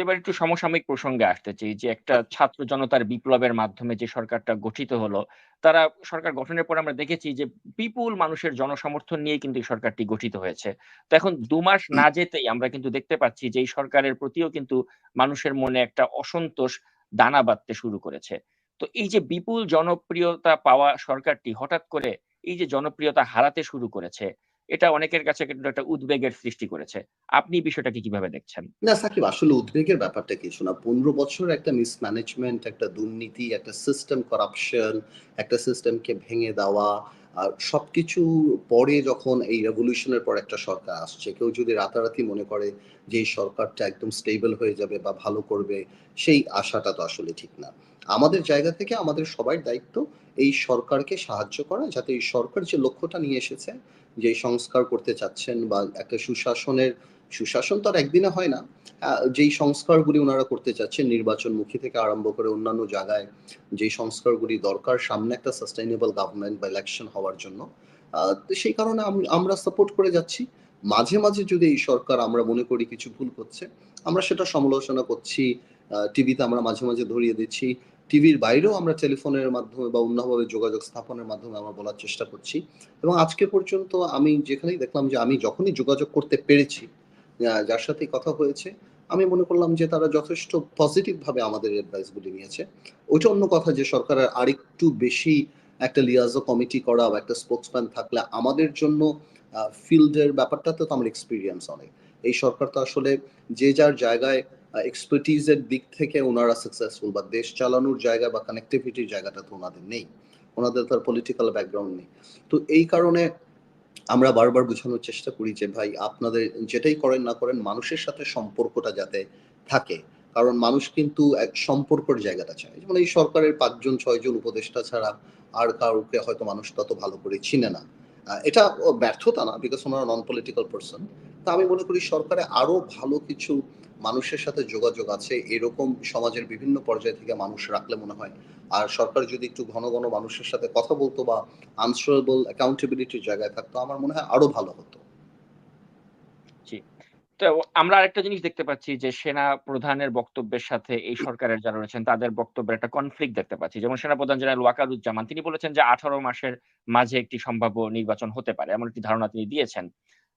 এবার একটু সমসাময়িক প্রসঙ্গে আসতে চাই যে একটা ছাত্র জনতার বিপ্লবের মাধ্যমে যে সরকারটা গঠিত হলো তারা সরকার গঠনের পর আমরা দেখেছি যে বিপুল মানুষের জনসমর্থন নিয়ে কিন্তু এই সরকারটি গঠিত হয়েছে। তো এখন দু মাস না যেতেই আমরা কিন্তু দেখতে পাচ্ছি যে এই সরকারের প্রতিও কিন্তু মানুষের মনে একটা অসন্তোষ দানা বাঁধতে শুরু করেছে। তো এই যে বিপুল জনপ্রিয়তা পাওয়া সরকারটি হঠাৎ করে এই যে জনপ্রিয়তা হারাতে শুরু করেছে এটা অনেকের কাছে একটা উদ্বেগের সৃষ্টি করেছে। আপনি বিষয়টাকে কীভাবে দেখছেন? না, সাকিব, আসলে উদ্বেগের ব্যাপারটা কিছু না পনেরো বছর একটা মিসম্যানেজমেন্ট একটা দুর্নীতি, একটা সিস্টেম করাপশন একটা সিস্টেমকে ভেঙে দেওয়া, আর সবকিছু পরে যখন এই রেভলিউশনের পর একটা সরকার আসছে, কেউ যদি রাতারাতি মনে করে যে এই সরকারটা একদম স্টেবল হয়ে যাবে বা ভালো করবে, সেই আশাটা তো আসলে ঠিক না। আমাদের জায়গা থেকে আমাদের সবার দায়িত্ব এই সরকারকে সাহায্য করা, যাতে এই সরকার যে লক্ষ্যটা নিয়ে এসেছে, যে সংস্কার করতে চাচ্ছেন বা একটা সুশাসনের, সুশাসন তো আর একদিনে হয় না যেই সংস্কারগুলি ওনারা করতে চাচ্ছেন, নির্বাচনমুখী থেকে আরম্ভ করে অন্যান্য জায়গায়, যেই সংস্কারগুলি দরকার, সামনে একটা সাস্টেইনেবল গভর্নমেন্ট বা ইলেকশন হওয়ার জন্য সেই কারণে আমরা সাপোর্ট করে যাচ্ছি। মাঝে মাঝে যদি এই সরকার, আমরা মনে করি কিছু ভুল করছে, আমরা সেটা সমালোচনা করছি টিভিতে আমরা মাঝে মাঝে ধরিয়ে দিচ্ছি। টিভির বাইরেও আমরা টেলিফোনের মাধ্যমে বা অন্যভাবে যোগাযোগ স্থাপনের মাধ্যমে আমরা বলার চেষ্টা করছি। এবং আজকে পর্যন্ত আমি যেখানেই দেখলাম যে আমি যখনই যোগাযোগ করতে পেরেছি যার সাথে কথা হয়েছে, আমি মনে করলাম যে তারা যথেষ্ট পজিটিভভাবে আমাদের অ্যাডভাইসগুলি নিয়েছে। ওইটা অন্য কথা যে সরকারের আরেকটু বেশি একটা লিয়াজো কমিটি করা বা একটা স্পোর্টসম্যান থাকলে আমাদের জন্য ফিল্ডের ব্যাপারটাতে তো আমার এক্সপিরিয়েন্স অনেক। এই সরকার তো আসলে যে যার জায়গায় এক্সপার্টিজের দিক থেকে ওনারা সাকসেসফুল বা দেশ চালানোর জায়গা বা কানেক্টিভিটির জায়গাটা তো ওনাদের নেই। ওনাদের তার পলিটিক্যাল ব্যাকগ্রাউন্ড নেই। তো এই কারণে আমরা বারবার বোঝানোর চেষ্টা করি যে, ভাই, আপনাদের যেটাই করেন না করেন, মানুষের সাথে সম্পর্কটা যাতে থাকে। কারণ মানুষ কিন্তু এক সম্পর্কের জায়গাটা চায়। যেমন এই সরকারের পাঁচজন, ছয়জন উপদেষ্টা ছাড়া আর কাউকে হয়তো মানুষ তত ভালো করে চিনে না। এটা ব্যর্থতা না বিকজ ওনারা নন পলিটিক্যাল পার্সন তা আমি মনে করি সরকারে আরও ভালো কিছু মানুষের সাথে যোগাযোগ আছে, এরকম সমাজের বিভিন্ন পর্যায় থেকে মানুষ রাখলে মনে হয়। আর সরকার যদি একটু ঘন ঘন মানুষের সাথে কথা বলতো বা আনসারেবল অ্যাকাউন্টেবিলিটির জায়গায় থাকতো, আমার মনে হয় আরও ভালো হতো। আমরা আরেকটা জিনিস দেখতে পাচ্ছি যে সেনা প্রধানের বক্তব্যের সাথে এই সরকারের যারা রয়েছেন, তাদের বক্তব্যের একটা কনফ্লিক্ট দেখতে পাচ্ছি। যেমন সেনা প্রধান জেনারেল ওয়াকারুজ্জামান, তিনি বলেছেন যে আঠারো মাসের মাঝে একটি সম্ভাব্য নির্বাচন হতে পারে, এমন একটি ধারণা তিনি দিয়েছেন।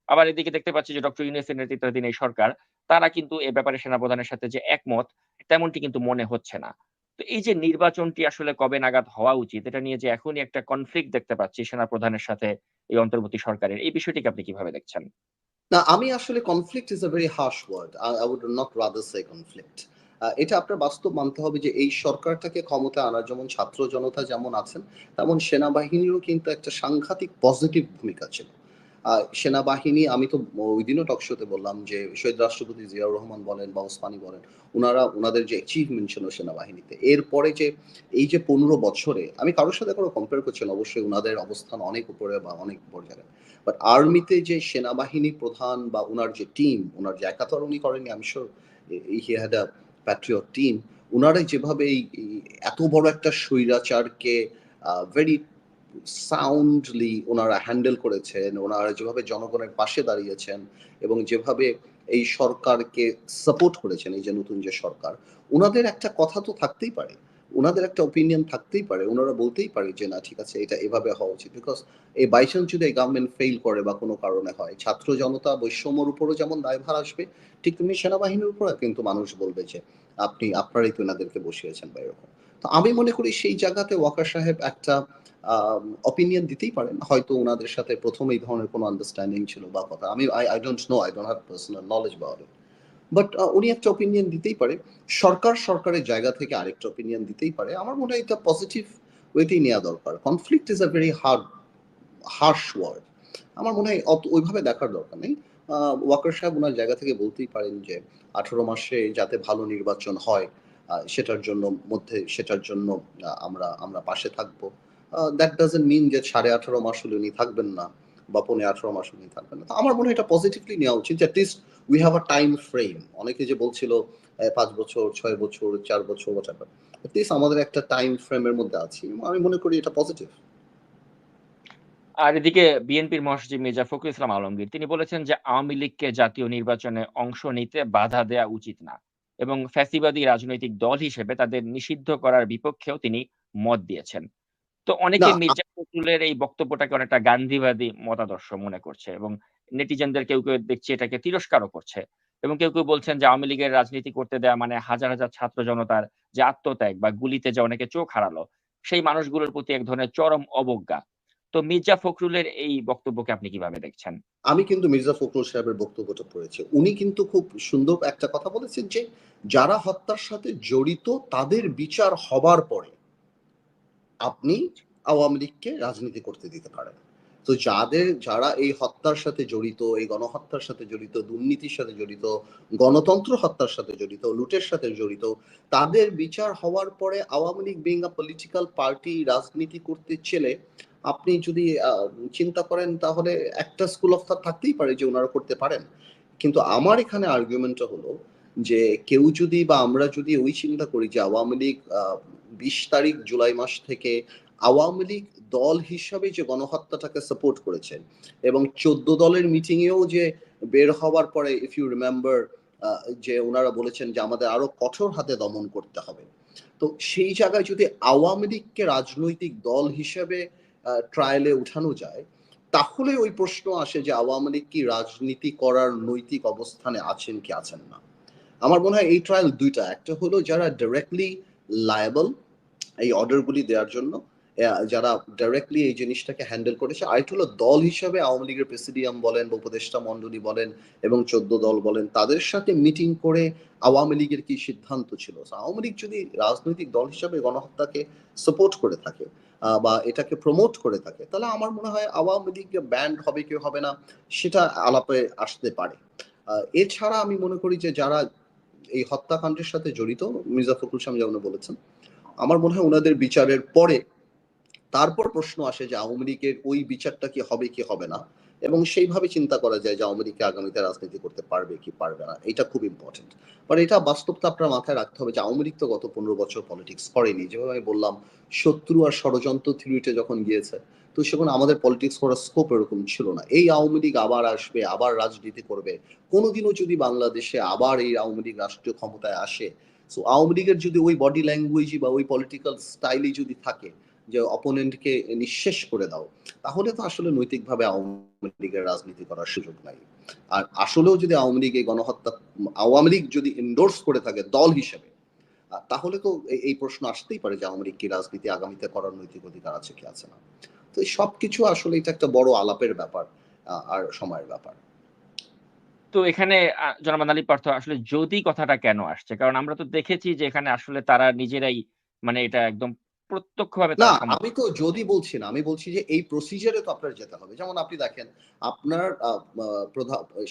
আবার এদিকে দেখতে পাচ্ছি যে ডক্টর ইউনুসের নেতৃত্বাধীন এই সরকার, তারা কিন্তু এ ব্যাপারে সেনাপ্রধানের সাথে যে একমত, তেমনটি কিন্তু মনে হচ্ছে না। তো এই যে নির্বাচনটি আসলে কবে নাগাদ হওয়া উচিত, এটা নিয়ে যে এখনই একটা কনফ্লিক্ট দেখতে পাচ্ছি সেনাপ্রধানের সাথে এই অন্তর্বর্তী সরকারের, এই বিষয়টিকে আপনি কীভাবে দেখছেন? না, আমি আসলে conflict is a very harsh word I would not rather say conflict এটা আপনার বাস্তব মানতে হবে যে এই সরকারটাকে ক্ষমতা আনার যেমন ছাত্র জনতা যেমন আছেন, তেমন সেনাবাহিনীরও কিন্তু একটা সাংঘাতিক পজিটিভ ভূমিকা ছিল। সেনাবাহিনী, আমি তো ওই দিনও টকশোতে বললাম যে শহীদ রাষ্ট্রপতি জিয়াউর রহমান বলেন বা ওসমানী বলেন ওনারা ওনাদের যে অ্যাচিভমেন্ট ছিল সেনাবাহিনীতে। এরপরে যে এই যে পনেরো বছরে, আমি কারোর সাথে কোনো কম্পেয়ার করছি না, অবশ্যই ওনাদের অবস্থান অনেক উপরে বা অনেক উপর জায়গায় বাট আর্মিতে যে সেনাবাহিনী প্রধান বা ওনার যে টিম ওনার যে একাতর উনি করেনি আমি sure he had a patriot team ওনারা যেভাবে এই এত বড় একটা স্বৈরাচারকে ভেরি সাউন্ডলি ওনারা হ্যান্ডেল করেছেন, ওনারা যেভাবে জনগণের পাশে দাঁড়িয়েছেন এবং যেভাবে এই সরকারকে সাপোর্ট করেছেন, এই যে নতুন যে সরকার, ওনাদের একটা কথা তো থাকতেই পারে, ওনাদের একটা ওপিনিয়ন থাকতেই পারে, ওনারা বলতেই পারে যে, না, ঠিক আছে, এটা এভাবে হওয়া উচিত। বিকজ এই বাইচান্স যদি এই গভর্নমেন্ট ফেল করে বা কোনো কারণে হয়, ছাত্র জনতা বৈষম্যর উপরও যেমন দায়ভার আসবে, ঠিক তেমনি সেনাবাহিনীর উপরও কিন্তু মানুষ বলবে যে, আপনি, আপনারাই তো এনাদেরকে বসিয়েছেন বা এরকম। তো আমি মনে করি সেই জায়গাতে ওয়াকার সাহেব একটা অপিনিয়ন দিতেই পারেন। হয়তো ওনাদের সাথে প্রথম এই ধরনের কোনো আন্ডারস্ট্যান্ডিং ছিল বা কথা। আমি I I don't know I don't have personal knowledge বা বাট উনি একটা অপিনিয়ন দিতেই পারে। সরকার সরকারের জায়গা থেকে আরেকটা অপিনিয়ন দিতেই পারে। আমার মনে হয় এটা পজিটিভ ওয়েতেই নেওয়া দরকার। Conflict is a very hard harsh word আমার মনে হয় ওইভাবে দেখার দরকার নেই। ওয়াকার সাহেব ওনার জায়গা থেকে বলতেই পারেন যে, আঠারো মাসে যাতে ভালো নির্বাচন হয় সেটার জন্য মধ্যে, সেটার জন্য আমরা আমরা পাশে থাকব। দ্যাট ডাজেন্ট মিন যে সাড়ে আঠারো মাস হলে উনি থাকবেন না বা পনেরো আঠারো মাস উনি থাকবেন না। আমার মনে হয় এটা পজিটিভলি নেওয়া উচিত at least we have a time frame অনেকে যে বলছিল পাঁচ বছর, ছয় বছর, চার বছর হোয়াটএভার অ্যাটলিস্ট আমাদের একটা টাইম ফ্রেমের মধ্যে আছি। আমি মনে করি এটা পজিটিভ আর এদিকে বিএনপির মহাসচিব মির্জা ফখরুল ইসলাম আলমগীর, তিনি বলেছেন যে আওয়ামী লীগকে জাতীয় নির্বাচনে অংশ নিতে বাধা দেওয়া উচিত না এবং ফ্যাসিবাদী রাজনৈতিক দল হিসেবে তাদের নিষিদ্ধ করার বিপক্ষেও তিনি মত দিয়েছেন। তো অনেকে মির্জা ফখরুলের এই বক্তব্যটাকে অনেকটা গান্ধীবাদী মতাদর্শ মনে করছে এবং নেটিজেনদের কেউ, কেউ দেখছে এটাকে তিরস্কারও করছে। এবং কেউ, কেউ বলছেন যে আওয়ামী লীগের রাজনীতি করতে দেয়া মানে হাজার, হাজার ছাত্র জনতার যে আত্মত্যাগ বা গুলিতে যে অনেকে চোখ হারালো, সেই মানুষগুলোর প্রতি এক ধরনের চরম অবজ্ঞা। তো মির্জা ফখরুলের এই বক্তব্যকে আপনি কীভাবে দেখছেন? আমি কিন্তু মির্জা ফখরুল সাহেবের বক্তব্যটা পড়েছি। উনি কিন্তু খুব সুন্দর একটা কথা বলেছেন যে, যারা হত্যার সাথে জড়িত তাদের বিচার হবার পরে আপনি আওয়ামী লীগকে রাজনীতি করতে দিতে পারেন। তো যাদের যারা এই হত্যার সাথে জড়িত, এই গণহত্যার সাথে জড়িত, দুর্নীতির সাথে জড়িত, গণতন্ত্র হত্যার সাথে জড়িত, লুটের সাথে জড়িত, তাদের বিচার হওয়ার পরে Awami League being political party রাজনীতি করতে চেলে আপনি যদি চিন্তা করেন তাহলে একটা স্কুল অফ থাকতেই পারে যে ওনারা করতে পারেন। কিন্তু আমার এখানে আর্গুমেন্টটা হলো যে কেউ যদি বা আমরা যদি ওই চিন্তা করি যে আওয়ামী লীগ ২০ তারিখ জুলাই মাস থেকে আওয়ামী লীগ দল হিসাবে যে গণহত্যাটাকে সাপোর্ট করেছে এবং ১৪ দলের মিটিং এও যে বের হওয়ার পরে ইফ ইউ রিমেম্বার যে উনারা বলেছেন যে আমাদের আরও কঠোর হাতে দমন করতে হবে। তো সেই জায়গায় যদি আওয়ামী লীগকে রাজনৈতিক দল হিসেবে ট্রায়ালে উঠানো যায়, তাহলে ওই প্রশ্ন আসে যে আওয়ামী লীগ কি রাজনীতি করার নৈতিক অবস্থানে আছেন কি আছেন না। আমার মনে হয় এই ট্রায়াল দুইটা একটা হলো যারা ডাইরেক্টলি লায়াবল এই অর্ডারগুলি দেওয়ার জন্য যারা ডাইরেক্টলি এই জিনিসটাকে হ্যান্ডেল করেছে। আরেকটা হলো দল হিসাবে আওয়ামী লীগের প্রেসিডিয়াম বলেন বা উপদেষ্টা মণ্ডলী বলেন এবং ১৪ দল বলেন, তাদের সাথে মিটিং করে আওয়ামী লীগের কি সিদ্ধান্ত ছিল। আওয়ামী লীগ যদি রাজনৈতিক দল হিসাবে গণহত্যাকে সাপোর্ট করে থাকে বা এটাকে প্রমোট করে থাকে, তাহলে আমার মনে হয় আওয়ামী লীগ ব্যান্ড হবে কি হবে না, সেটা আলাপে আসতে পারে। এছাড়া আমি মনে করি যে যারা এই হত্যাকাণ্ডের সাথে জড়িত মির্জা ফখরুল ইসলাম যেমন বলেছেন, আমার মনে হয় ওনাদের বিচারের পরে তারপর প্রশ্ন আসে যে আওয়ামী লীগের ওই বিচারটা কি হবে কি হবে না। এবং সেইভাবে চিন্তা করা যায় যে আওয়ামী আগামীতে রাজনীতি করতে পারবে কি পারবে না। এটা খুব ইম্পোর্টেন্ট। বাট এটা বাস্তবতা আপনার মাথায় রাখতে হবে যে আওয়ামী লীগ তো গত ১৫ বছর পলিটিক্স করেনি। যেভাবে আমি বললাম শত্রু আর ষড়যন্ত্র থিওরিতে যখন গিয়েছে তো সেখানে আমাদের পলিটিক্স করার স্কোপ এরকম ছিল না। এই আওয়ামী লীগ আবার আসবে, আবার রাজনীতি করবে। কোনোদিনও যদি বাংলাদেশে আবার এই আওয়ামী লীগ রাষ্ট্রীয় ক্ষমতায় আসে, সো আওয়ামী লীগের যদি ওই বডি ল্যাঙ্গুয়েজই বা ওই পলিটিক্যাল স্টাইলই যদি থাকে যে অপোনেন্টকে নিঃশেষ করে দাও, তাহলে তো আসলে নৈতিকভাবে আওয়ামী লীগের রাজনীতি করার সুযোগ নাই। আর আসলেও যদি আওয়ামী লীগ এই গণহত্যা আওয়ামী লীগ যদি এন্ডোর্স করে থাকে দল হিসেবে তাহলে তো এই প্রশ্ন আসতেই পারে যে আওয়ামী লীগ কি রাজনীতি আগামীতে করার নৈতিক অধিকার আছে কি আছে না। তো এই সবকিছু আসলে এটা একটা বড় আলাপের ব্যাপার আর সময়ের ব্যাপার। তো এখানে আ জনাব আলী পার্থ আসলে যদি কথাটা কেন আসছে? কারণ আমরা তো দেখেছি যে এখানে আসলে তারা নিজেরাই মানে এটা একদম প্রত্যক্ষভাবে না, আমি তো যদি বলছি না। আমি বলছি যে এই প্রসিজার তো আপনার যেতে হবে। যেমন আপনি দেখেন আপনার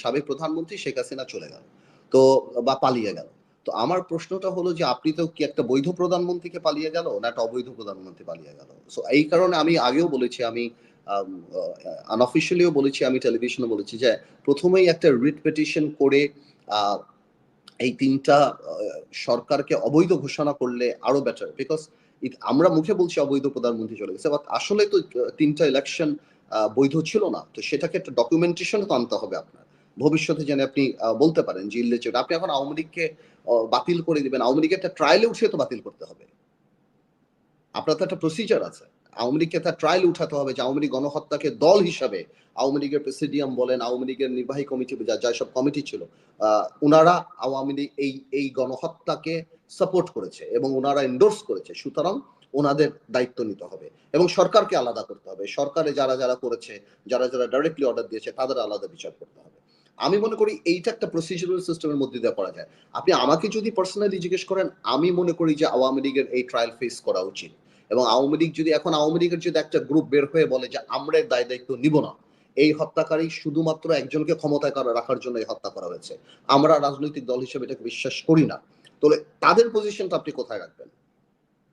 সাবেক প্রধানমন্ত্রী শেখ হাসিনা চলে গেল। তো বা পালিয়ে গেল। তো আমার প্রশ্নটা হলো যে আপনি তো কি একটা বৈধ প্রধানমন্ত্রীকে পালিয়ে গেল না একটা অবৈধ প্রধানমন্ত্রী পালিয়ে গেল। সো এই কারণে আমি আগেও বলেছি আমি আম আ আনঅফিশিয়ালিও বলেছি আমি টেলিভিশনে বলেছি যে প্রথমেই একটা রিট পিটিশন করে এই তিনটা সরকারকে অবৈধ ঘোষণা করলে আরও বেটার। বিকজ আমরা মুখে বলছি অবৈধ প্রধানমন্ত্রী চলে গেছে। বাট আসলে তো তিনটা ইলেকশন বৈধ ছিল না। তো সেটাকে একটা ডকুমেন্টেশন তো আনতে হবে আপনার। ভবিষ্যতে যেন আপনি বলতে পারেন যে ইলেকশন আপনি এখন আওয়ামী লীগকে বাতিল করে দিবেন। আওয়ামী লীগের একটা ট্রায়ালে উঠে তো বাতিল করতে হবে। আপনার তো একটা প্রসিজার আছে। আওয়ামী লীগকে একটা ট্রায়ালে উঠাতে হবে যে আওয়ামী লীগ গণহত্যাকে দল হিসাবে আওয়ামী লীগের প্রেসিডিয়াম বলেন, আওয়ামী লীগের নির্বাহী কমিটি যা, সব কমিটি ছিল আ উনারা আওয়ামী লীগ এই, এই গণহত্যাকে সাপোর্ট করেছে এবং ওনারা এন্ডোর্স করেছে। সুতরাং ওনাদের দায়িত্ব নিতে হবে এবং সরকারকে আলাদা করতে হবে। সরকারে যারা, যারা করেছে, যারা, যারা ডাইরেক্টলি অর্ডার দিয়েছে তাদের আলাদা বিচার করতে হবে। আমি মনে করি এইটা একটা প্রসিডিউরাল সিস্টেমের মধ্যে দিয়ে করা যায়। আপনি আমাকে যদি পার্সোনালি জিজ্ঞেস করেন আমি মনে করি যে আওয়ামী লীগের এই ট্রায়াল ফেস করা উচিত। এবং আওয়ামী লীগ যদি এখন আওয়ামী লীগের যদি একটা গ্রুপ বের হয়ে বলে যে আমরা এর দায় দায়িত্ব নিব না। এই হত্যাকারী শুধুমাত্র একজনকে ক্ষমতায় করা রাখার জন্য এই হত্যা করা হয়েছে। আমরা রাজনৈতিক দল হিসেবে এটাকে বিশ্বাস করি না। তাহলে তাদের পজিশনটা আপনি কোথায় রাখবেন?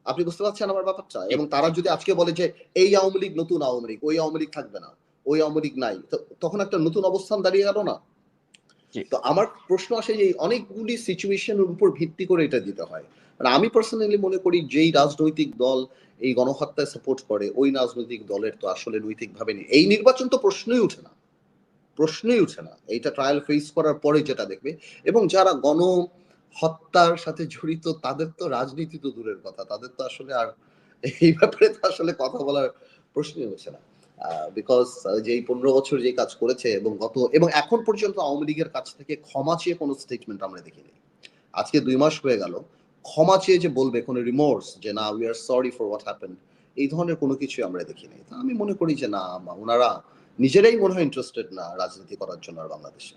আপনি বুঝতে পারছেন আমার ব্যাপারটা? এবং তারা যদি আজকে বলে যে এই আওয়ামী লীগ নতুন আওয়ামী লীগ, ওই আওয়ামী লীগ থাকবে না। ওই আওয়ামী লীগ নাই। তো তখন একটা নতুন অবস্থান দাঁড়িয়ে গেল না? তো আমার প্রশ্ন আসে যে অনেকগুলি সিচুয়েশন এর উপর ভিত্তি করে এটা দিতে হয়। মানে আমি পার্সোনালি মনে করি যেই রাজনৈতিক দল এই গণহত্যায় সাপোর্ট করে, ওই রাজনৈতিক দলের তো আসলে নৈতিকভাবে নেই। এই নির্বাচন তো প্রশ্নই উঠে না। প্রশ্নই উঠে না। এইটা ট্রায়াল ফেস করার পরে যেটা দেখবে এবং যারা গণ হত্যার সাথে জড়িত, তাদের তো রাজনীতি তো দূরের কথা তাদের তো আসলে আর এই ব্যাপারে তো আসলে কথা বলার প্রশ্নই হচ্ছে না বিকজ যে এই পনেরো বছর যে কাজ করেছে এবং গত, এবং এখন পর্যন্ত আওয়ামী লীগের কাছ থেকে ক্ষমা চেয়ে কোনো স্টেটমেন্ট আমরা দেখিনি আজকে দুই মাস হয়ে গেল ক্ষমা চেয়ে যে বলবে কোনো রিমোর্স যে না we are sorry for what happen এই ধরনের কোনো কিছুই আমরা দেখিনি। তা আমি মনে করি যে না ওনারা নিজেরাই মনে হয় ইন্টারেস্টেড না রাজনীতি করার জন্য বাংলাদেশে।